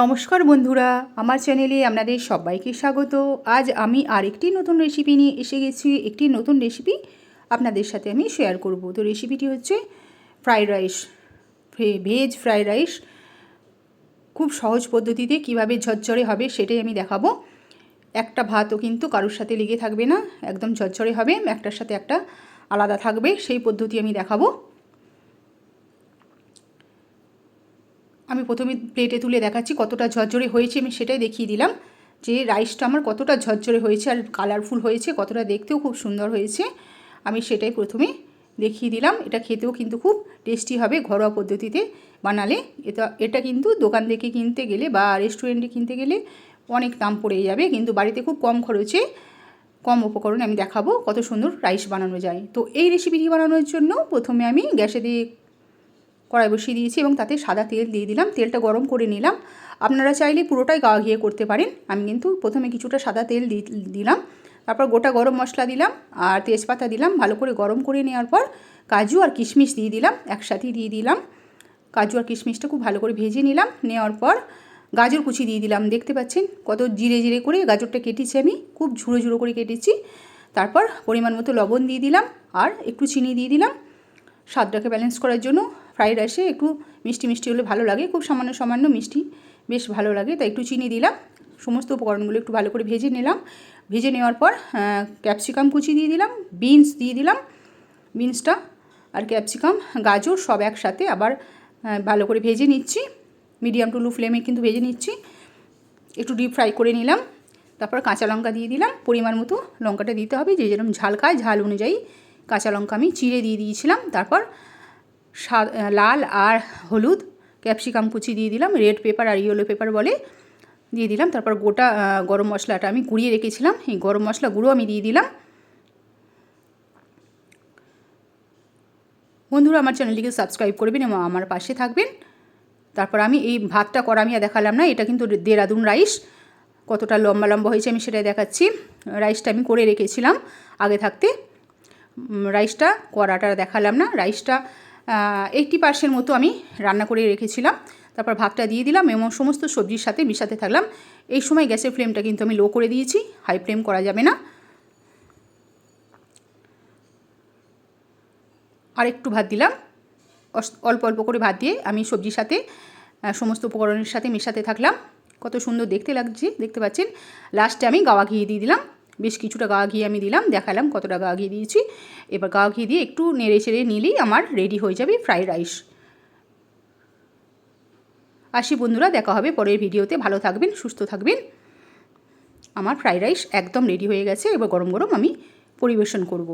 নমস্কার বন্ধুরা, আমার চ্যানেলে আপনাদের সবাইকে স্বাগত। আজ আমি আরেকটি নতুন রেসিপি নিয়ে এসে গেছি, একটি নতুন রেসিপি আপনাদের সাথে আমি শেয়ার করব। তো রেসিপিটি হচ্ছে fried rice veg fried rice খুব সহজ পদ্ধতিতে কীভাবে ঝরঝরে হবে সেটাই আমি দেখাবো। একটা ভাতও কিন্তু কারোর সাথে লেগে থাকবে না, একদম ঝরঝরে হবে, একটার সাথে একটা আলাদা থাকবে, সেই পদ্ধতি আমি দেখাবো। আমি প্রথমে প্লেটে তুলে দেখাচ্ছি কতটা ঝরঝরে হয়েছে, আমি সেটাই দেখিয়ে দিলাম যে রাইসটা আমার কতটা ঝরঝরে হয়েছে আর কালারফুল হয়েছে, কতটা দেখতেও খুব সুন্দর হয়েছে। আমি সেটাই প্রথমে দেখিয়ে দিলাম। এটা খেতেও কিন্তু খুব টেস্টি হবে ঘরোয়া পদ্ধতিতে বানালে। এটা এটা কিন্তু দোকান থেকে কিনতে গেলে বা রেস্টুরেন্টে কিনতে গেলে অনেক দাম পড়ে যাবে, কিন্তু বাড়িতে খুব কম খরচে, কম উপকরণে আমি দেখাবো কত সুন্দর রাইস বানানো যায়। তো এই রেসিপিটি বানানোর জন্য প্রথমে আমি গ্যাসে দিয়ে কড়াই বসিয়ে দিয়েছি এবং তাতে সাদা তেল দিয়ে দিলাম। তেলটা গরম করে নিলাম। আপনারা চাইলে পুরোটাই গা ঘিয়ে করতে পারেন। আমি কিন্তু প্রথমে কিছুটা সাদা তেল দিলাম। তারপর গোটা গরম মশলা দিলাম আর তেজপাতা দিলাম। ভালো করে গরম করে নেওয়ার পর কাজু আর কিশমিশ দিয়ে দিলাম। একসাথেই দিয়ে দিলাম। কাজু আর কিশমিশটা খুব ভালো করে ভেজে নিলাম। নেওয়ার পর গাজর কুচি দিয়ে দিলাম। দেখতে পাচ্ছেন কত জিরে জিরে করে গাজরটা কেটেছি আমি। খুব ঝুড়ো ঝুড়ো করে কেটেছি। তারপর পরিমাণ মতো লবণ দিয়ে দিলাম আর একটু চিনি দিয়ে দিলাম। স্বাদটাকে ব্যালেন্স করার জন্য ফ্রাইড রাইসে একটু মিষ্টি মিষ্টি হলে ভালো লাগে, খুব সামান্য সামান্য মিষ্টি, বেশ ভালো লাগে। তাই একটু চিনি দিলাম, সমস্ত উপকরণগুলো একটু ভালো করে ভেজে নিলাম। ভেজে নেওয়ার পর ক্যাপসিকাম কুচি দিয়ে দিলাম, বিনস দিয়ে দিলাম, বিনসটা আর ক্যাপসিকাম, গাজর সব একসাথে আবার ভালো করে ভেজে নিচ্ছি। মিডিয়াম টু লো ফ্লেমে কিন্তু ভেজে নিচ্ছি। একটু ডিপ ফ্রাই করে নিলাম, তারপর কাঁচা লঙ্কা দিয়ে দিলাম। পরিমাণ মতো লঙ্কাটা দিতে হবে, যে যেরকম ঝাল খায়, ঝাল অনুযায়ী কাঁচা লঙ্কা আমি চিড়ে দিয়ে দিয়েছিলাম। তারপর লাল আর হলুদ, ক্যাপসিকাম কুচি দিয়ে দিলাম, রেড পেপার আর ইয়েলো পেপার বলে দিয়ে দিলাম, তারপর গোটা গরম মশলাটা আমি গুঁড়িয়ে রেখেছিলাম, এই গরম মশলা গুঁড়ো আমি দিয়ে দিলাম। বন্ধুরা, আমার চ্যানেলটিকে সাবস্ক্রাইব করবেন এবং আমার পাশে থাকবেন। তারপর আমি এই ভাতটা করা আমি দেখালাম না, এটা কিন্তু দেরাদুন রাইস। কতটা লম্বা লম্বা হয়েছে আমি সেটাই দেখাচ্ছি। রাইসটা আমি করে রেখেছিলাম আগে থাকতে। রাইসটা কড়াটা দেখালাম না, রাইসটা এইটটি পার্সেন্ট মতো আমি রান্না করে রেখেছিলাম। তারপর ভাতটা দিয়ে দিলাম এবং সমস্ত সবজির সাথে মিশাতে থাকলাম। এই সময় গ্যাসের ফ্লেমটা কিন্তু আমি লো করে দিয়েছি হাই ফ্লেম করা যাবে না। আর একটু ভাত দিলাম। অল্প অল্প করে ভাত দিয়ে আমি সবজির সাথে সমস্ত উপকরণের সাথে মেশাতে থাকলাম। কত সুন্দর দেখতে লাগছে, দেখতে পাচ্ছেন? লাস্টে আমি গাওয়া ঘিয়ে দিয়ে দিলাম। বেশ কিছুটা গা ঘি আমি দিলাম, দেখালাম কতটা গা ঘি দিয়েছি। এবার গা ঘি দিয়ে একটু নেড়ে চেড়ে নিলেই আমার রেডি হয়ে যাবে ফ্রাইড রাইস আসি বন্ধুরা, দেখা হবে পরের ভিডিওতে। ভালো থাকবেন, সুস্থ থাকবেন। আমার ফ্রাইড রাইস একদম রেডি হয়ে গেছে, এবার গরম গরম আমি পরিবেশন করব।